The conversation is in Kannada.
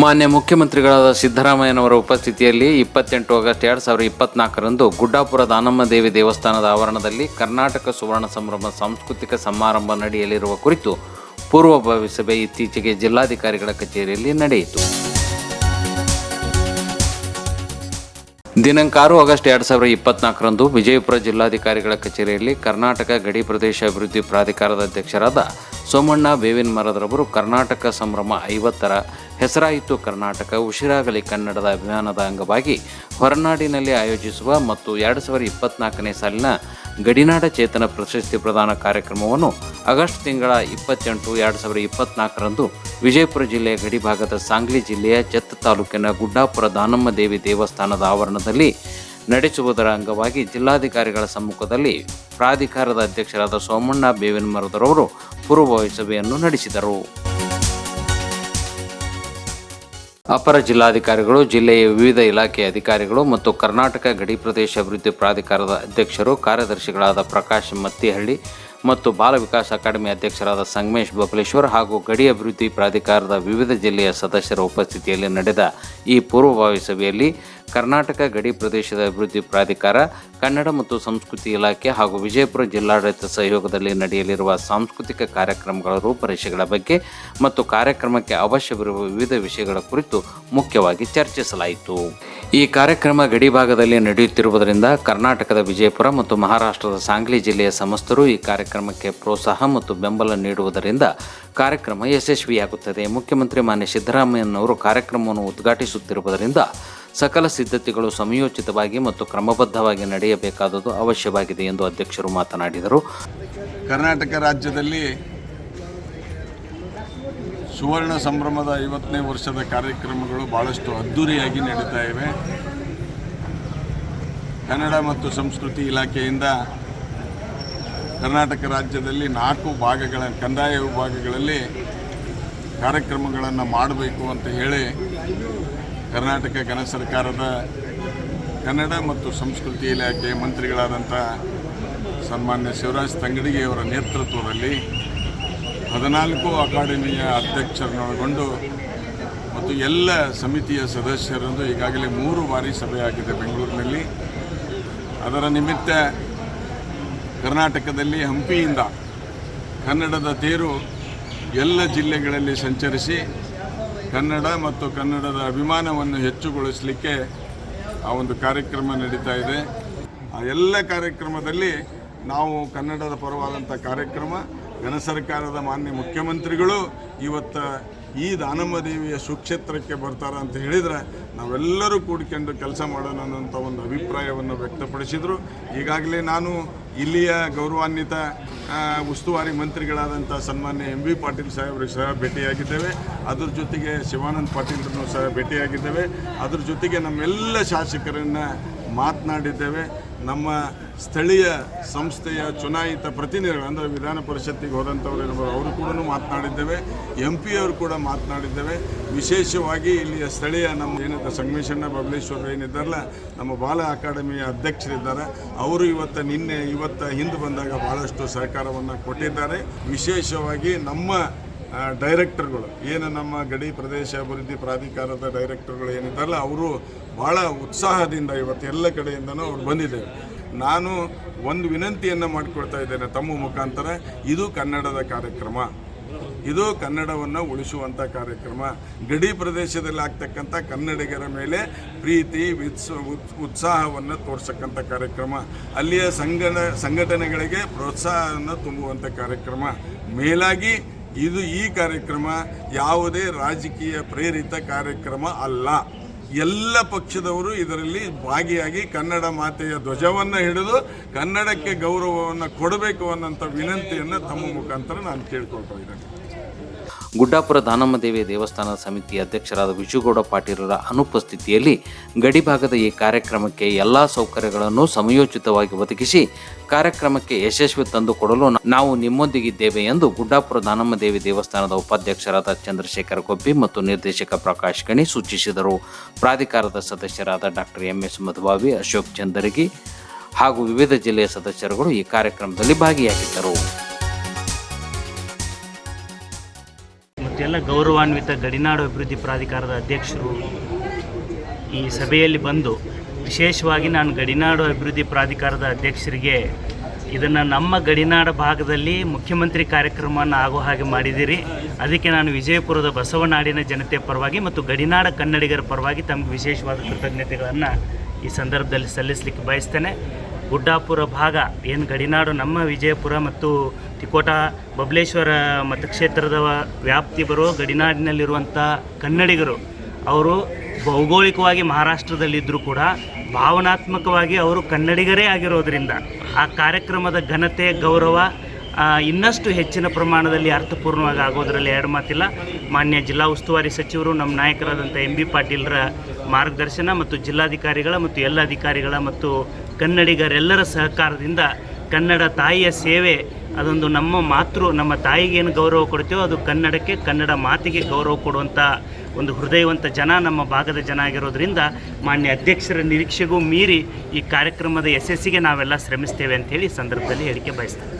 ಮಾನ್ಯ ಮುಖ್ಯಮಂತ್ರಿಗಳಾದ ಸಿದ್ದರಾಮಯ್ಯನವರ ಉಪಸ್ಥಿತಿಯಲ್ಲಿ ಇಪ್ಪತ್ತೆಂಟು ಆಗಸ್ಟ್ ಎರಡು ಸಾವಿರದ ಇಪ್ಪತ್ನಾಲ್ಕರಂದು ಗುಡ್ಡಾಪುರ ದಾನಮ್ಮ ದೇವಿ ದೇವಸ್ಥಾನದ ಆವರಣದಲ್ಲಿ ಕರ್ನಾಟಕ ಸುವರ್ಣ ಸಂಭ್ರಮ ಸಾಂಸ್ಕೃತಿಕ ಸಮಾರಂಭ ನಡೆಯಲಿರುವ ಕುರಿತು ಪೂರ್ವಭಾವಿ ಸಭೆ ಇತ್ತೀಚೆಗೆ ಜಿಲ್ಲಾಧಿಕಾರಿಗಳ ಕಚೇರಿಯಲ್ಲಿ ನಡೆಯಿತು. ದಿನಾಂಕ ಆರು ಆಗಸ್ಟ್ ಎರಡು ಸಾವಿರದ ಇಪ್ಪತ್ನಾಲ್ಕರಂದು ವಿಜಯಪುರ ಜಿಲ್ಲಾಧಿಕಾರಿಗಳ ಕಚೇರಿಯಲ್ಲಿ ಕರ್ನಾಟಕ ಗಡಿ ಪ್ರದೇಶ ಅಭಿವೃದ್ಧಿ ಪ್ರಾಧಿಕಾರದ ಅಧ್ಯಕ್ಷರಾದ ಸೋಮಣ್ಣ ಬೇವಿನ ಮರದ್ರವರು ಕರ್ನಾಟಕ ಸಂಭ್ರಮ ಐವತ್ತರ ಹೆಸರಾಯಿತು ಕರ್ನಾಟಕ ಉಸಿರಾಗಲಿ ಕನ್ನಡದ ಅಭಿಯಾನದ ಅಂಗವಾಗಿ ಹೊರನಾಡಿನಲ್ಲಿ ಆಯೋಜಿಸುವ ಮತ್ತು ಎರಡು ಸಾವಿರದ ಇಪ್ಪತ್ನಾಲ್ಕನೇ ಸಾಲಿನ ಗಡಿನಾಡ ಚೇತನ ಪ್ರಶಸ್ತಿ ಪ್ರದಾನ ಕಾರ್ಯಕ್ರಮವನ್ನು ಆಗಸ್ಟ್ ತಿಂಗಳ ಇಪ್ಪತ್ತೆಂಟು, ಎರಡು ಸಾವಿರದ ಇಪ್ಪತ್ನಾಲ್ಕರಂದು ವಿಜಯಪುರ ಜಿಲ್ಲೆಯ ಗಡಿಭಾಗದ ಸಾಂಗ್ಲಿ ಜಿಲ್ಲೆಯ ಜತ್ ತಾಲೂಕಿನ ಗುಡ್ಡಾಪುರ ದಾನಮ್ಮ ದೇವಿ ದೇವಸ್ಥಾನದ ಆವರಣದಲ್ಲಿ ನಡೆಸುವುದರ ಅಂಗವಾಗಿ ಜಿಲ್ಲಾಧಿಕಾರಿಗಳ ಸಮ್ಮುಖದಲ್ಲಿ ಪ್ರಾಧಿಕಾರದ ಅಧ್ಯಕ್ಷರಾದ ಸೋಮಣ್ಣ ಬೇವಿನ ಮರದರವರು ಪೂರ್ವಭಾವಿ ಸಭೆಯನ್ನು ನಡೆಸಿದರು. ಅಪರ ಜಿಲ್ಲಾಧಿಕಾರಿಗಳು, ಜಿಲ್ಲೆಯ ವಿವಿಧ ಇಲಾಖೆಯ ಅಧಿಕಾರಿಗಳು ಮತ್ತು ಕರ್ನಾಟಕ ಗಡಿ ಪ್ರದೇಶ ಅಭಿವೃದ್ಧಿ ಪ್ರಾಧಿಕಾರದ ಅಧ್ಯಕ್ಷರು, ಕಾರ್ಯದರ್ಶಿಗಳಾದ ಪ್ರಕಾಶ್ ಮತ್ತಿಹಳ್ಳಿ ಮತ್ತು ಬಾಲ ವಿಕಾಸ್ ಅಕಾಡೆಮಿ ಅಧ್ಯಕ್ಷರಾದ ಸಂಗಮೇಶ್ ಬಬಲೇಶ್ವರ್ ಹಾಗೂ ಗಡಿ ಅಭಿವೃದ್ಧಿ ಪ್ರಾಧಿಕಾರದ ವಿವಿಧ ಜಿಲ್ಲೆಯ ಸದಸ್ಯರ ಉಪಸ್ಥಿತಿಯಲ್ಲಿ ನಡೆದ ಈ ಪೂರ್ವಭಾವಿ ಸಭೆಯಲ್ಲಿ ಕರ್ನಾಟಕ ಗಡಿ ಪ್ರದೇಶದ ಅಭಿವೃದ್ಧಿ ಪ್ರಾಧಿಕಾರ, ಕನ್ನಡ ಮತ್ತು ಸಂಸ್ಕೃತಿ ಇಲಾಖೆ ಹಾಗೂ ವಿಜಯಪುರ ಜಿಲ್ಲಾಡಳಿತ ಸಹಯೋಗದಲ್ಲಿ ನಡೆಯಲಿರುವ ಸಾಂಸ್ಕೃತಿಕ ಕಾರ್ಯಕ್ರಮಗಳ ರೂಪರೇಷೆಗಳ ಬಗ್ಗೆ ಮತ್ತು ಕಾರ್ಯಕ್ರಮಕ್ಕೆ ಅವಶ್ಯವಿರುವ ವಿವಿಧ ವಿಷಯಗಳ ಕುರಿತು ಮುಖ್ಯವಾಗಿ ಚರ್ಚಿಸಲಾಯಿತು. ಈ ಕಾರ್ಯಕ್ರಮ ಗಡಿ ಭಾಗದಲ್ಲಿ ನಡೆಯುತ್ತಿರುವುದರಿಂದ ಕರ್ನಾಟಕದ ವಿಜಯಪುರ ಮತ್ತು ಮಹಾರಾಷ್ಟ್ರದ ಸಾಂಗ್ಲಿ ಜಿಲ್ಲೆಯ ಸಮಸ್ತರು ಈ ಕಾರ್ಯಕ್ರಮಕ್ಕೆ ಪ್ರೋತ್ಸಾಹ ಮತ್ತು ಬೆಂಬಲ ನೀಡುವುದರಿಂದ ಕಾರ್ಯಕ್ರಮ ಯಶಸ್ವಿಯಾಗುತ್ತದೆ. ಮುಖ್ಯಮಂತ್ರಿ ಮಾನ್ಯ ಸಿದ್ದರಾಮಯ್ಯನವರು ಕಾರ್ಯಕ್ರಮವನ್ನು ಉದ್ಘಾಟಿಸುತ್ತಿರುವುದರಿಂದ ಸಕಲ ಸಿದ್ಧತೆಗಳು ಸಮಯೋಚಿತವಾಗಿ ಮತ್ತು ಕ್ರಮಬದ್ಧವಾಗಿ ನಡೆಯಬೇಕಾದದ್ದು ಅವಶ್ಯವಾಗಿದೆ ಎಂದು ಅಧ್ಯಕ್ಷರು ಮಾತನಾಡಿದರು. ಕರ್ನಾಟಕ ರಾಜ್ಯದಲ್ಲಿ ಸುವರ್ಣ ಸಂಭ್ರಮದ ಐವತ್ತನೇ ವರ್ಷದ ಕಾರ್ಯಕ್ರಮಗಳು ಭಾಳಷ್ಟು ಅದ್ಧೂರಿಯಾಗಿ ನಡೀತಾ ಇವೆ. ಕನ್ನಡ ಮತ್ತು ಸಂಸ್ಕೃತಿ ಇಲಾಖೆಯಿಂದ ಕರ್ನಾಟಕ ರಾಜ್ಯದಲ್ಲಿ ನಾಲ್ಕು ಭಾಗಗಳ, ಕಂದಾಯ ವಿಭಾಗಗಳಲ್ಲಿ ಕಾರ್ಯಕ್ರಮಗಳನ್ನು ಮಾಡಬೇಕು ಅಂತ ಹೇಳಿ ಕರ್ನಾಟಕ ಘನ ಸರ್ಕಾರದ ಕನ್ನಡ ಮತ್ತು ಸಂಸ್ಕೃತಿ ಇಲಾಖೆ ಮಂತ್ರಿಗಳಾದಂಥ ಸನ್ಮಾನ್ಯ ಶಿವರಾಜ್ ತಂಗಡಿಗೆಯವರ ನೇತೃತ್ವದಲ್ಲಿ ಹದಿನಾಲ್ಕು ಅಕಾಡೆಮಿಯ ಅಧ್ಯಕ್ಷರನ್ನೊಳಗೊಂಡು ಮತ್ತು ಎಲ್ಲ ಸಮಿತಿಯ ಸದಸ್ಯರಂದು ಈಗಾಗಲೇ ಮೂರು ಬಾರಿ ಸಭೆಯಾಗಿದೆ ಬೆಂಗಳೂರಿನಲ್ಲಿ. ಅದರ ನಿಮಿತ್ತ ಕರ್ನಾಟಕದಲ್ಲಿ ಹಂಪಿಯಿಂದ ಕನ್ನಡದ ತೇರು ಎಲ್ಲ ಜಿಲ್ಲೆಗಳಲ್ಲಿ ಸಂಚರಿಸಿ ಕನ್ನಡ ಮತ್ತು ಕನ್ನಡದ ಅಭಿಮಾನವನ್ನು ಹೆಚ್ಚುಗೊಳಿಸಲಿಕ್ಕೆ ಆ ಒಂದು ಕಾರ್ಯಕ್ರಮ ನಡೀತಾ ಇದೆ. ಆ ಎಲ್ಲ ಕಾರ್ಯಕ್ರಮದಲ್ಲಿ ನಾವು ಕನ್ನಡದ ಪರವಾದಂಥ ಕಾರ್ಯಕ್ರಮ, ಘನ ಸರ್ಕಾರದ ಮಾನ್ಯ ಮುಖ್ಯಮಂತ್ರಿಗಳು ಇವತ್ತು ಈ ದಾನಮ್ಮ ದೇವಿಯ ಸುಕ್ಷೇತ್ರಕ್ಕೆ ಬರ್ತಾರೆ ಅಂತ ಹೇಳಿದರೆ ನಾವೆಲ್ಲರೂ ಕೂಡ್ಕೊಂಡು ಕೆಲಸ ಮಾಡೋಣ ಅನ್ನೋಂಥ ಒಂದು ಅಭಿಪ್ರಾಯವನ್ನು ವ್ಯಕ್ತಪಡಿಸಿದರು. ಈಗಾಗಲೇ ನಾನು ಇಲ್ಲಿಯ ಗೌರವಾನ್ವಿತ ಉಸ್ತುವಾರಿ ಮಂತ್ರಿಗಳಾದಂಥ ಸನ್ಮಾನ್ಯ ಎಂ ವಿ ಪಾಟೀಲ್ ಸಾಹೇಬರಿಗೆ ಸಹ ಭೇಟಿಯಾಗಿದ್ದೇವೆ. ಅದ್ರ ಜೊತೆಗೆ ಶಿವಾನಂದ್ ಪಾಟೀಲ್ರನ್ನು ಸಹ ಭೇಟಿಯಾಗಿದ್ದೇವೆ. ಅದ್ರ ಜೊತೆಗೆ ನಮ್ಮೆಲ್ಲ ಶಾಸಕರನ್ನು ಮಾತನಾಡಿದ್ದೇವೆ. ನಮ್ಮ ಸ್ಥಳೀಯ ಸಂಸ್ಥೆಯ ಚುನಾಯಿತ ಪ್ರತಿನಿಧಿಗಳು, ಅಂದರೆ ವಿಧಾನ ಪರಿಷತ್ತಿಗೆ ಹೋದಂಥವ್ರು ಇರ್ಬೋದು ಅವರು ಕೂಡ ಮಾತನಾಡಿದ್ದೇವೆ. ಎಂ ಪಿ ಅವರು ಕೂಡ ಮಾತನಾಡಿದ್ದೇವೆ. ವಿಶೇಷವಾಗಿ ಇಲ್ಲಿಯ ಸ್ಥಳೀಯ ನಮ್ಮ ಏನಿದೆ ಸಂಗಮೇಶಣ್ಣ ಬಬಲೇಶ್ವರ ಏನಿದ್ದಾರಲ್ಲ, ನಮ್ಮ ಬಾಲ ಅಕಾಡೆಮಿಯ ಅಧ್ಯಕ್ಷರಿದ್ದಾರೆ. ಅವರು ಇವತ್ತು ನಿನ್ನೆ ಇವತ್ತು ಹಿಂದೆ ಬಂದಾಗ ಭಾಳಷ್ಟು ಸಹಕಾರವನ್ನು ಕೊಟ್ಟಿದ್ದಾರೆ. ವಿಶೇಷವಾಗಿ ನಮ್ಮ ಡೈರೆಕ್ಟರ್ಗಳು, ಏನು ನಮ್ಮ ಗಡಿ ಪ್ರದೇಶ ಅಭಿವೃದ್ಧಿ ಪ್ರಾಧಿಕಾರದ ಡೈರೆಕ್ಟರ್ಗಳು ಏನಿದ್ದಾರಲ್ಲ, ಅವರು ಭಾಳ ಉತ್ಸಾಹದಿಂದ ಇವತ್ತು ಎಲ್ಲ ಕಡೆಯಿಂದನೂ ಅವ್ರು ಬಂದಿದ್ದೇವೆ ನಾನು ಒಂದು ವಿನಂತಿಯನ್ನು ಮಾಡಿಕೊಳ್ತಾ ಇದ್ದೇನೆ ತಮ್ಮ ಮುಖಾಂತರ. ಇದು ಕನ್ನಡದ ಕಾರ್ಯಕ್ರಮ. ಇದು ಕನ್ನಡವನ್ನು ಉಳಿಸುವಂಥ ಕಾರ್ಯಕ್ರಮ. ಗಡಿ ಪ್ರದೇಶದಲ್ಲಿ ಆಗ್ತಕ್ಕಂಥ ಕನ್ನಡಿಗರ ಮೇಲೆ ಪ್ರೀತಿ, ವಿತ್ಸ, ಉತ್- ಉತ್ಸಾಹವನ್ನು ತೋರಿಸಕ್ಕಂಥ ಕಾರ್ಯಕ್ರಮ. ಅಲ್ಲಿಯ ಸಂಘಟ ಸಂಘಟನೆಗಳಿಗೆ ಪ್ರೋತ್ಸಾಹವನ್ನು ತುಂಬುವಂಥ ಕಾರ್ಯಕ್ರಮ. ಮೇಲಾಗಿ ಇದು ಈ ಕಾರ್ಯಕ್ರಮ ಯಾವುದೇ ರಾಜಕೀಯ ಪ್ರೇರಿತ ಕಾರ್ಯಕ್ರಮ ಅಲ್ಲ. ಎಲ್ಲ ಪಕ್ಷದವರು ಇದರಲ್ಲಿ ಭಾಗಿಯಾಗಿ ಕನ್ನಡ ಮಾತೆಯ ಧ್ವಜವನ್ನು ಹಿಡಿದು ಕನ್ನಡಕ್ಕೆ ಗೌರವವನ್ನು ಕೊಡಬೇಕು ಅನ್ನೋಂಥ ವಿನಂತಿಯನ್ನು ತಮ್ಮ ಮುಖಾಂತರ ನಾನು ಕೇಳ್ಕೊಳ್ತಾ ಇದ್ದೇನೆ. ಗುಡ್ಡಾಪುರ ದಾನಮ್ಮ ದೇವಿ ದೇವಸ್ಥಾನದ ಸಮಿತಿ ಅಧ್ಯಕ್ಷರಾದ ವಿಜುಗೌಡ ಪಾಟೀಲರ ಅನುಪಸ್ಥಿತಿಯಲ್ಲಿ ಗಡಿಭಾಗದ ಈ ಕಾರ್ಯಕ್ರಮಕ್ಕೆ ಎಲ್ಲ ಸೌಕರ್ಯಗಳನ್ನು ಸಮಯೋಚಿತವಾಗಿ ಒದಗಿಸಿ ಕಾರ್ಯಕ್ರಮಕ್ಕೆ ಯಶಸ್ವಿ ತಂದುಕೊಡಲು ನಾವು ನಿಮ್ಮೊಂದಿಗಿದ್ದೇವೆ ಎಂದು ಗುಡ್ಡಾಪುರ ದಾನಮ್ಮ ದೇವಿ ದೇವಸ್ಥಾನದ ಉಪಾಧ್ಯಕ್ಷರಾದ ಚಂದ್ರಶೇಖರ ಕೊಬ್ಬಿ ಮತ್ತು ನಿರ್ದೇಶಕ ಪ್ರಕಾಶ್ ಗಣಿ ಸೂಚಿಸಿದರು. ಪ್ರಾಧಿಕಾರದ ಸದಸ್ಯರಾದ doctor M S Madhubavi, Ashok Chandaragi ಹಾಗೂ ವಿವಿಧ ಜಿಲ್ಲೆಯ ಸದಸ್ಯರುಗಳು ಈ ಕಾರ್ಯಕ್ರಮದಲ್ಲಿ ಭಾಗಿಯಾಗಿದ್ದರು. ಎಲ್ಲ ಗೌರವಾನ್ವಿತ ಗಡಿನಾಡು ಅಭಿವೃದ್ಧಿ ಪ್ರಾಧಿಕಾರದ ಅಧ್ಯಕ್ಷರು ಈ ಸಭೆಯಲ್ಲಿ ಬಂದು ವಿಶೇಷವಾಗಿ ನಾನು ಗಡಿನಾಡು ಅಭಿವೃದ್ಧಿ ಪ್ರಾಧಿಕಾರದ ಅಧ್ಯಕ್ಷರಿಗೆ ಇದನ್ನು ನಮ್ಮ ಗಡಿನಾಡ ಭಾಗದಲ್ಲಿ ಮುಖ್ಯಮಂತ್ರಿ ಕಾರ್ಯಕ್ರಮವನ್ನು ಆಗೋ ಹಾಗೆ ಮಾಡಿದ್ದೀರಿ. ಅದಕ್ಕೆ ನಾನು ವಿಜಯಪುರದ ಬಸವನಾಡಿನ ಜನತೆ ಪರವಾಗಿ ಮತ್ತು ಗಡಿನಾಡ ಕನ್ನಡಿಗರ ಪರವಾಗಿ ತಮಗೆ ವಿಶೇಷವಾದ ಕೃತಜ್ಞತೆಗಳನ್ನು ಈ ಸಂದರ್ಭದಲ್ಲಿ ಸಲ್ಲಿಸಲಿಕ್ಕೆ ಬಯಸ್ತೇನೆ. ಗುಡ್ಡಾಪುರ ಭಾಗ, ಏನು ಗಡಿನಾಡು ನಮ್ಮ ವಿಜಯಪುರ ಮತ್ತು ತಿಕೋಟ ಬಬಲೇಶ್ವರ ಮತಕ್ಷೇತ್ರದ ವ್ಯಾಪ್ತಿ ಬರೋ ಗಡಿನಾಡಿನಲ್ಲಿರುವಂಥ ಕನ್ನಡಿಗರು, ಅವರು ಭೌಗೋಳಿಕವಾಗಿ ಮಹಾರಾಷ್ಟ್ರದಲ್ಲಿದ್ದರೂ ಕೂಡ ಭಾವನಾತ್ಮಕವಾಗಿ ಅವರು ಕನ್ನಡಿಗರೇ ಆಗಿರೋದರಿಂದ ಆ ಕಾರ್ಯಕ್ರಮದ ಘನತೆ, ಗೌರವ ಇನ್ನಷ್ಟು ಹೆಚ್ಚಿನ ಪ್ರಮಾಣದಲ್ಲಿ ಅರ್ಥಪೂರ್ಣವಾಗಿ ಆಗೋದರಲ್ಲಿ ಎರಡು ಮಾತಿಲ್ಲ. ಮಾನ್ಯ ಜಿಲ್ಲಾ ಉಸ್ತುವಾರಿ ಸಚಿವರು, ನಮ್ಮ ನಾಯಕರಾದಂಥ ಎಂ ಬಿ ಪಾಟೀಲ್ರ ಮಾರ್ಗದರ್ಶನ ಮತ್ತು ಜಿಲ್ಲಾಧಿಕಾರಿಗಳ ಮತ್ತು ಎಲ್ಲ ಅಧಿಕಾರಿಗಳ ಮತ್ತು ಕನ್ನಡಿಗರೆಲ್ಲರ ಸಹಕಾರದಿಂದ ಕನ್ನಡ ತಾಯಿಯ ಸೇವೆ, ಅದೊಂದು ನಮ್ಮ ಮಾತೃ, ನಮ್ಮ ತಾಯಿಗೆ ಏನು ಗೌರವ ಕೊಡ್ತೀವೋ ಅದು ಕನ್ನಡಕ್ಕೆ, ಕನ್ನಡ ಮಾತಿಗೆ ಗೌರವ ಕೊಡುವಂಥ ಒಂದು ಹೃದಯವಂತ ಜನ, ನಮ್ಮ ಭಾಗದ ಜನ ಆಗಿರೋದ್ರಿಂದ ಮಾನ್ಯ ಅಧ್ಯಕ್ಷರ ನಿರೀಕ್ಷೆಗೂ ಮೀರಿ ಈ ಕಾರ್ಯಕ್ರಮದ ಯಶಸ್ಸಿಗೆ ನಾವೆಲ್ಲ ಶ್ರಮಿಸ್ತೇವೆ ಅಂತ ಹೇಳಿ ಸಂದರ್ಭದಲ್ಲಿ ಹೇಳಿಕೆ ಬಯಸ್ತೇನೆ.